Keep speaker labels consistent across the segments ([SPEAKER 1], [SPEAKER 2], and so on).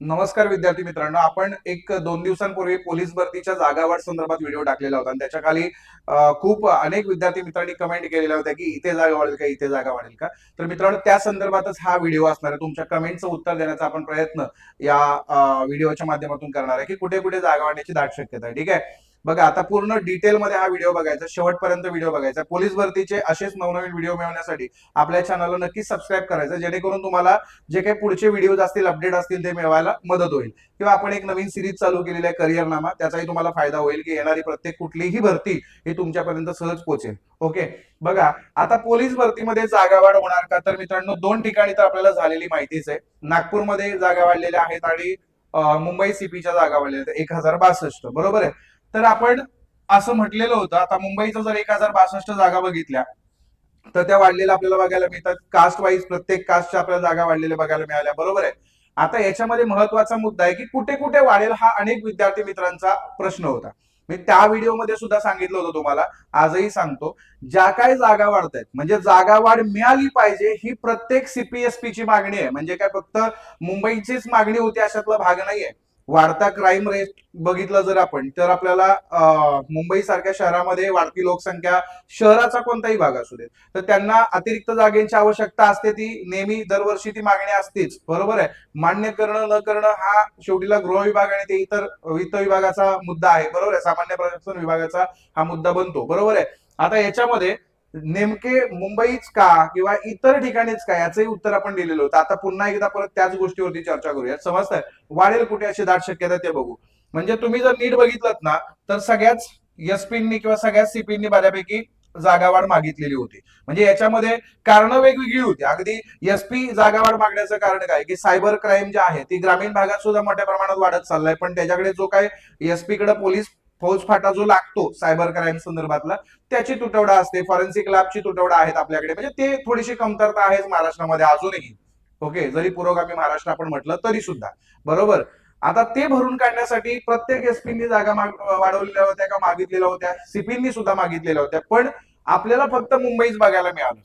[SPEAKER 1] नमस्कार विद्यार्थी मित्रांनो आपण एक दोन दिवसांपूर्वी पोलीस भरतीच्या जागावाढ संदर्भात व्हिडिओ टाकलेला होता. आणि त्याच्याखाली खूप अनेक विद्यार्थी मित्रांनी कमेंट केलेल्या होत्या की इथे जागा वाढेल का इथे जागा वाढेल का? तर मित्रांनो त्या संदर्भातच हा व्हिडिओ असणार आहे. तुमच्या कमेंटचं उत्तर देण्याचा आपण प्रयत्न या व्हिडिओच्या माध्यमातून करणार आहे की कुठे कुठे जागा वाढण्याची दाट शक्यता आहे. ठीक आहे? बघा आता पूर्ण डिटेलमध्ये हा व्हिडिओ बघायचा शेवटपर्यंत व्हिडिओ बघायचा. पोलीस भरतीचे असेच नवनवीन व्हिडिओ मिळवण्यासाठी आपल्या चॅनलला नक्की सबस्क्राईब करायचं जेणेकरून तुम्हाला जे काही पुढचे व्हिडिओज असतील अपडेट असतील ते मिळवायला मदत होईल. किंवा आपण एक नवीन सिरीज चालू केलेली आहे करिअर नामा त्याचाही तुम्हाला फायदा होईल की येणारी प्रत्येक कुठलीही भरती ही तुमच्यापर्यंत सहज पोहोचेल. ओके बघा आता पोलीस भरतीमध्ये जागा वाढ होणार का? तर मित्रांनो दोन ठिकाणी तर आपल्याला झालेली माहितीच आहे. नागपूरमध्ये जागा वाढलेल्या आहेत आणि मुंबई सीपीच्या जागा वाढलेल्या आहेत. एक हजार बासष्ट बरोबर आहे? तर आपण असं म्हटलेलं होतं. आता मुंबईचं जर एक हजार बासष्ट जागा बघितल्या तर त्या वाढलेल्या आपल्याला बघायला मिळतात. कास्ट वाईज प्रत्येक कास्टच्या आपल्याला जागा वाढलेल्या बघायला मिळाल्या. बरोबर आहे? आता याच्यामध्ये महत्त्वाचा मुद्दा आहे की कुठे कुठे वाढेल हा अनेक विद्यार्थी मित्रांचा प्रश्न होता. मी त्या व्हिडिओमध्ये सुद्धा सांगितलं होतं तुम्हाला. आजही सांगतो. ज्या काही जागा वाढत आहेत म्हणजे जागा वाढ मिळाली पाहिजे ही प्रत्येक सीपीएसपी ची मागणी आहे. म्हणजे काय फक्त मुंबईचीच मागणी होती अशातला भाग नाहीये. वाढता क्राईम रेट बघितलं जर आपण तर आपल्याला मुंबई सारख्या शहरामध्ये वाढती लोकसंख्या शहराचा कोणताही भाग असू दे तर त्यांना अतिरिक्त जागेची आवश्यकता असते ती नेहमी दरवर्षी ती मागणी असतेच. बरोबर आहे? मान्य करणं न करणं हा शेवटीला गृह विभाग आणि ते इतर वित्त विभागाचा मुद्दा आहे. बरोबर आहे? सामान्य प्रशासन विभागाचा हा मुद्दा बनतो. बरोबर आहे? आता याच्यामध्ये नेमके मुंबईच का किंवा इतर ठिकाणीच का? याचंही उत्तर आपण दिलेलं होतं. आता पुन्हा एकदा परत त्याच गोष्टीवरती चर्चा करूया. समजतंय? वाढेल कुठे अशी दाट शक्यता ते बघू. म्हणजे तुम्ही जर नीट बघितलं ना तर सगळ्याच एसपींनी किंवा सगळ्याच सीपींनी बऱ्यापैकी जागावाढ मागितलेली होती. म्हणजे याच्यामध्ये कारण वेगवेगळी होती. अगदी एसपी जागावाढ मागण्याचं कारण काय? की सायबर क्राईम जे आहे ती ग्रामीण भागात सुद्धा मोठ्या प्रमाणात वाढत चाललाय. पण त्याच्याकडे जो काय एसपी कडे पोलीस फौज फाटा जो लागतो सायबर क्राईम संदर्भातला त्याची तुटवडा असते. फॉरेन्सिक लॅबची तुटवडा आहेत आपल्याकडे. म्हणजे ते थोडीशी कमतरता आहेच महाराष्ट्रामध्ये अजूनही. ओके जरी पुरोगामी महाराष्ट्र आपण म्हटलं तरी सुद्धा. बरोबर? आता ते भरून काढण्यासाठी प्रत्येक एसपींनी जागा वाढवलेल्या होत्या का मागितलेल्या होत्या? सीपींनी सुद्धा मागितलेल्या होत्या. पण आपल्याला फक्त मुंबईच बघायला मिळालं.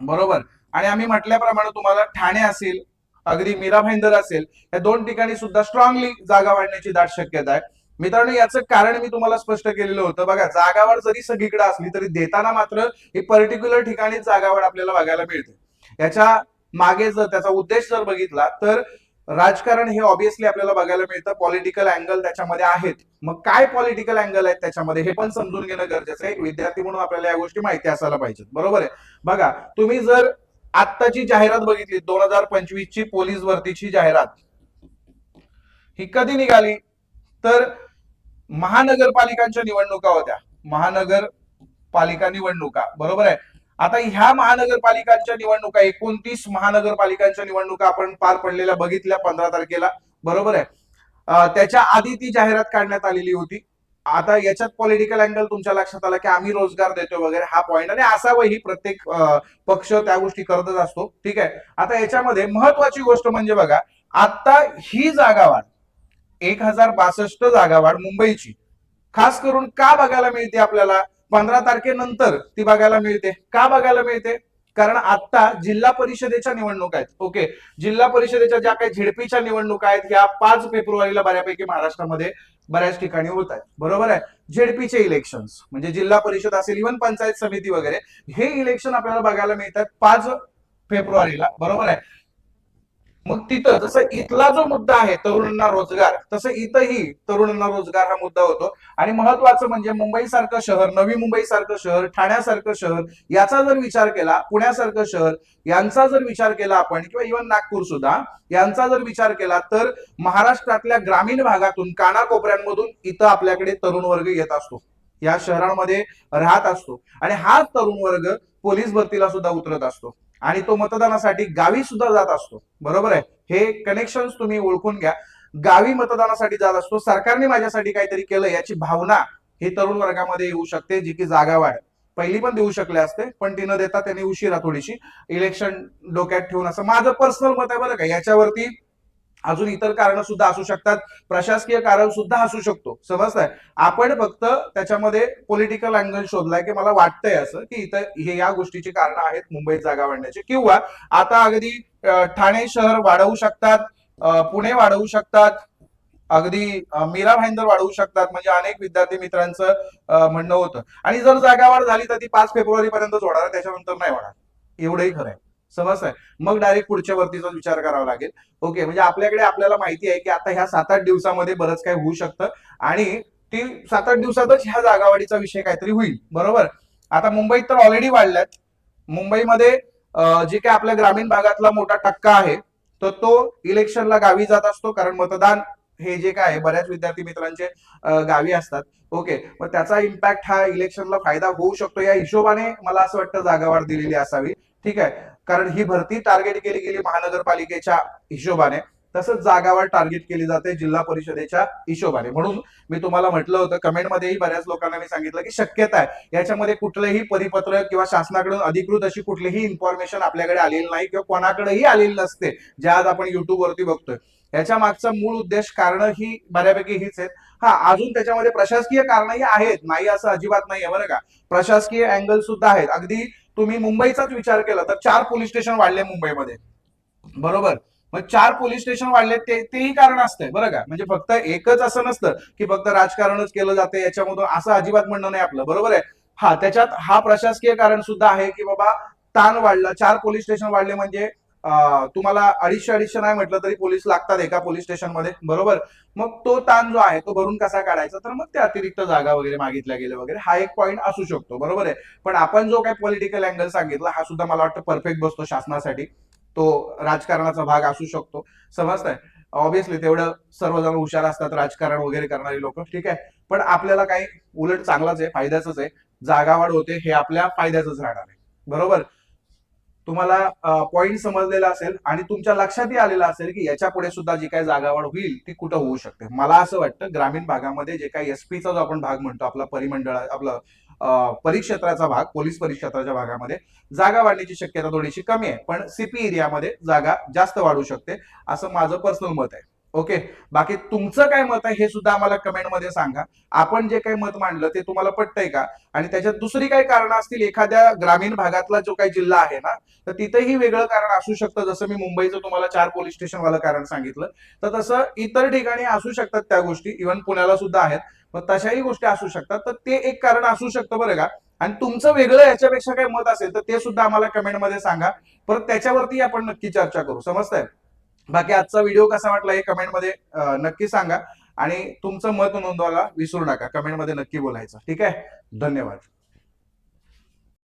[SPEAKER 1] बरोबर? आणि आम्ही म्हटल्याप्रमाणे तुम्हाला ठाणे असेल अगदी मीरा भाईंदर असेल या दोन ठिकाणी सुद्धा स्ट्रॉंगली जागा वाढण्याची दाट शक्यता आहे. मित्रांनो याचं कारण मी तुम्हाला स्पष्ट केलेलं होतं. बघा जागावाढ जरी सगळीकडे असली तरी देताना मात्र ही पर्टिक्युलर ठिकाणी जागावाढ आपल्याला बघायला मिळते. याच्या मागे जर त्याचा उद्देश जर बघितला तर राजकारण हे ऑब्विसली आपल्याला बघायला मिळतं. पॉलिटिकल अँगल त्याच्यामध्ये आहेत. मग काय पॉलिटिकल अँगल आहेत त्याच्यामध्ये हे पण समजून घेणं गरजेचं आहे. विद्यार्थी म्हणून आपल्याला या गोष्टी माहिती असायला पाहिजेत. बरोबर आहे? बघा तुम्ही जर आत्ताची जाहिरात बघितली दोन हजार पंचवीस ची पोलीस भरतीची जाहिरात ही कधी निघाली? तर महानगरपालिकांच्या निवडणुका होत्या. महानगरपालिका निवडणुका. बरोबर आहे? आता ह्या महानगरपालिकांच्या निवडणुका एकोणतीस महानगरपालिकांच्या निवडणुका आपण पार पडलेल्या बघितल्या पंधरा तारखेला. बरोबर आहे? त्याच्या आधी ती जाहिरात काढण्यात आलेली होती. आता याच्यात पॉलिटिकल अँगल तुमच्या लक्षात आला की आम्ही रोजगार देतो वगैरे हा पॉईंट आणि असावंही प्रत्येक पक्ष त्या गोष्टी करतच असतो. ठीक आहे? आता याच्यामध्ये महत्वाची गोष्ट म्हणजे बघा आता ही जागा वाढ एक हजार बासष्ट जागावाढ मुंबईची. खास करून का बघायला मिळते आपल्याला? पंधरा तारखेनंतर ती बघायला मिळते. का बघायला मिळते? कारण आता जिल्हा परिषदेच्या निवडणुका आहेत. ओके. जिल्हा परिषदेच्या ज्या काही झेडपीच्या निवडणुका आहेत ह्या पाच फेब्रुवारीला बऱ्यापैकी महाराष्ट्रामध्ये बऱ्याच ठिकाणी होत आहेत. बरोबर आहे? झेडपीचे इलेक्शन म्हणजे जिल्हा परिषद असेल इव्हन पंचायत समिती वगैरे हे इलेक्शन आपल्याला बघायला मिळतात पाच फेब्रुवारीला. बरोबर आहे? मग तिथं जसं इथला जो मुद्दा आहे तरुणांना रोजगार तसं इथंही तरुणांना रोजगार हा मुद्दा होतो. आणि महत्वाचं म्हणजे मुंबईसारखं शहर नवी मुंबईसारखं शहर ठाण्यासारखं शहर याचा जर विचार केला पुण्यासारखं शहर यांचा जर विचार केला आपण किंवा इव्हन नागपूर सुद्धा यांचा जर विचार केला तर महाराष्ट्रातल्या ग्रामीण भागातून कानाकोपऱ्यांमधून इथं आपल्याकडे तरुण वर्ग येत असतो. या शहरांमध्ये राहत असतो. आणि हाच तरुण वर्ग पोलीस भरतीला सुद्धा उतरत असतो. आणि तो मतदानासाठी गावी सुद्धा जात असतो. बरोबर आहे? हे कनेक्शन तुम्ही ओळखून घ्या. गावी मतदानासाठी जात असतो. सरकारने माझ्यासाठी काहीतरी केलं याची भावना ही तरुण वर्गामध्ये येऊ शकते जी की जागा वाढ. पहिली पण देऊ शकले असते पण ती न देता त्यांनी उशिरा थोडीशी इलेक्शन डोक्यात ठेवून असं माझं पर्सनल मत आहे बरं का. याच्यावरती अजून इतर कारण सुद्धा असू शकतात. प्रशासकीय कारण सुद्धा असू शकतो. समजताय? आपण फक्त त्याच्यामध्ये पॉलिटिकल अँगल शोधलाय की मला वाटतंय असं की इथं हे या गोष्टीची कारण आहेत मुंबईत जागा वाढण्याची. किंवा आता अगदी ठाणे शहर वाढवू शकतात पुणे वाढवू शकतात अगदी मीरा भाईंदर वाढवू शकतात. म्हणजे अनेक विद्यार्थी मित्रांचं म्हणणं होतं. आणि जर जागावाढ झाली तर ती पाच फेब्रुवारी पर्यंतच होणार. त्याच्यानंतर नाही होणार. एवढंही खरं आहे. समजतंय मग डायरेक्ट पुढच्या वरतीचा विचार करावा लागेल. ओके म्हणजे आपल्याकडे आपल्याला माहिती आहे की आता ह्या सात आठ दिवसामध्ये बरंच काही होऊ शकतं. आणि ती सात आठ दिवसातच ह्या जागावाढीचा विषय काहीतरी होईल. बरोबर? आता मुंबईत तर ऑलरेडी वाढल्यात. मुंबईमध्ये जे काय आपल्या ग्रामीण भागातला मोठा टक्का आहे तर तो इलेक्शनला गावी जात असतो. कारण मतदान हे जे काय आहे, बऱ्याच विद्यार्थी मित्रांचे गावी असतात. ओके मग त्याचा इम्पॅक्ट हा इलेक्शनला फायदा होऊ शकतो. या हिशोबाने मला असं वाटतं जागावाढ दिलेली असावी. ठीक आहे? कारण ही भरती टार्गेट केली गेली महानगरपालिकेच्या हिशोबाने. तसंच जागावर टार्गेट केली जाते जिल्हा परिषदेच्या हिशोबाने. म्हणून मी तुम्हाला म्हटलं होतं कमेंटमध्येही बऱ्याच लोकांना मी सांगितलं की शक्यता आहे. याच्यामध्ये कुठलंही परिपत्र किंवा शासनाकडून अधिकृत अशी कुठलीही इन्फॉर्मेशन आपल्याकडे आलेली नाही किंवा कोणाकडेही आलेली नसते जे आज आपण युट्यूबवरती बघतोय. याच्या मागचा मूळ उद्देश कारण ही बऱ्यापैकी हीच आहेत. हा अजून त्याच्यामध्ये प्रशासकीय कारणही आहेत. नाही असं अजिबात नाहीये बरं का? प्रशासकीय अँगल सुद्धा आहेत. अगदी तुम्ही मुंबईचाच विचार केला तर चार पोलीस स्टेशन वाढले मुंबईमध्ये. बरोबर? मग चार पोलीस स्टेशन वाढले ते तेही कारण असतंय बरं का? म्हणजे फक्त एकच असं नसतं की फक्त राजकारणच केलं जाते याच्यामधून असं अजिबात म्हणणं नाही आपलं बरोबर आहे? हा त्याच्यात हा प्रशासकीय कारण सुद्धा आहे की बाबा ताण वाढला चार पोलीस स्टेशन वाढले म्हणजे तुम्हाला अडीचशे अडीचशे नाही म्हटलं तरी पोलीस लागतात एका पोलीस स्टेशनमध्ये. बरोबर? मग तो ताण जो आहे तो भरून कसा काढायचा? तर मग ते अतिरिक्त जागा वगैरे मागितल्या गेल्या वगैरे. हा एक पॉईंट असू शकतो. बरोबर आहे? पण आपण जो काही पॉलिटिकल अँगल सांगितला हा सुद्धा मला वाटतं परफेक्ट बसतो शासनासाठी. तो राजकारणाचा भाग असू शकतो. समजताय? ऑब्विसली तेवढं सर्वजण हुशार असतात राजकारण वगैरे करणारी लोक. ठीक आहे? पण आपल्याला काही उलट चांगलाच आहे फायद्याचंच आहे. जागावाढ होते हे आपल्या फायद्याचंच राहणार आहे. बरोबर? तुम्हाला पॉइंट समजलेला असेल आणि तुमच्या लक्षातही आलेलं असेल की याच्यापुढे सुद्धा जी काही जागावाढ होईल ती कुठं होऊ शकते. मला असं वाटतं ग्रामीण भागामध्ये जे काही एसपीचा जो आपण भाग म्हणतो आपला परिमंडळ आपलं परिक्षेत्राचा भाग पोलीस परिक्षेत्राच्या भागामध्ये जागा वाढण्याची शक्यता थोडीशी कमी आहे. पण सीपी एरियामध्ये जागा जास्त वाढू शकते असं माझं पर्सनल मत आहे. ओके बाकी तुमचं काय मत आहे हे सुद्धा आम्हाला कमेंटमध्ये सांगा. आपण जे काही मत मांडलं ते तुम्हाला पटतंय का? आणि त्याच्यात दुसरी काही कारणं असतील एखाद्या ग्रामीण भागातला जो काही जिल्हा आहे ना तर तिथेही वेगळं कारण असू शकतं. जसं मी मुंबईचं तुम्हाला चार पोलीस स्टेशनवालं कारण सांगितलं. तर तसं इतर ठिकाणी असू शकतात त्या गोष्टी. इव्हन पुण्याला सुद्धा आहेत. मग तशाही गोष्टी असू शकतात. तर ते एक कारण असू शकतं बरं का? आणि तुमचं वेगळं याच्यापेक्षा काही मत असेल तर ते सुद्धा आम्हाला कमेंटमध्ये सांगा. परत त्याच्यावरती आपण नक्की चर्चा करू. समजताय? बाकी आजचा व्हिडिओ कसा वाटला हे कमेंटमध्ये नक्की सांगा. आणि तुमचं मत नोंदवायला विसरू नका. कमेंटमध्ये नक्की बोलायचं. ठीक आहे? धन्यवाद.